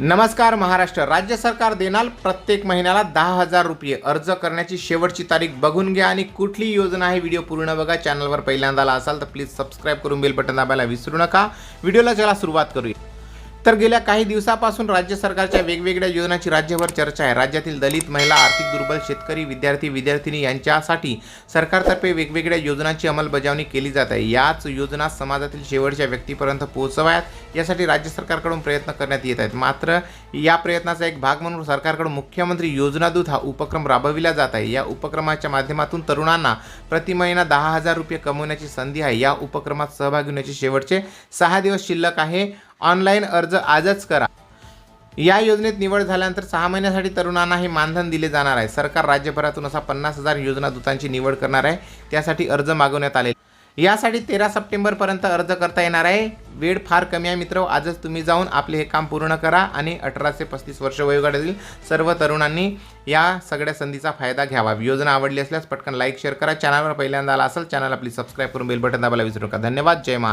नमस्कार महाराष्ट्र. राज्य सरकार देणार प्रत्येक महिन्याला दहा हजार रुपये अर्ज करण्याची शेवटची तारीख बघून घ्या आणि कुठली योजना आहे व्हिडिओ पूर्ण बघा. चॅनलवर पहिल्यांदा आला असाल तर प्लीज सबस्क्राईब करून बेल बटन दाबायला विसरू नका. व्हिडिओला चला सुरुवात करूया. तर गेल्या काही दिवसापासून राज्य सरकारच्या वेगवेगळ्या योजनांची राज्यभर चर्चा आहे. राज्यातील दलित महिला आर्थिक दुर्बल शेतकरी विद्यार्थी विद्यार्थिनी यांच्यासाठी सरकारतर्फे वेगवेगळ्या योजनांची अंमलबजावणी केली जात आहे. याच योजना समाजातील शेवटच्या व्यक्तीपर्यंत पोहोचवाव्यात यासाठी राज्य सरकारकडून प्रयत्न करण्यात येत आहेत. मात्र या प्रयत्नाचा एक भाग म्हणून सरकारकडून मुख्यमंत्री योजनादूत हा उपक्रम राबविला जात आहे. या उपक्रमाच्या माध्यमातून तरुणांना प्रति महिना दहा हजार रुपये कमवण्याची संधी आहे. या उपक्रमात सहभागी होण्याचे शेवटचे सहा दिवस शिल्लक आहे. ऑनलाईन अर्ज आजच करा. या योजनेत निवड झाल्यानंतर सहा महिन्यासाठी तरुणांना हे मानधन दिले जाणार आहे. सरकार राज्यभरातून असा पन्नास हजार योजना दूतांची निवड करणार आहे. त्यासाठी अर्ज मागवण्यात आले यासाठी तेरा सप्टेंबरपर्यंत अर्ज करता येणार आहे. वेळ फार कमी आहे मित्र. आजच तुम्ही जाऊन आपले हे काम पूर्ण करा आणि अठरा ते पस्तीस वर्ष वयोगटातील सर्व तरुणांनी या सगळ्या संधीचा फायदा घ्यावा. योजना आवडली असल्यास पटकन लाईक शेअर करा. चॅनलवर पहिल्यांदा आला असेल चॅनल आपली सबस्क्राईब करून बेल बटन दाबायला विसरू नका. धन्यवाद. जय महा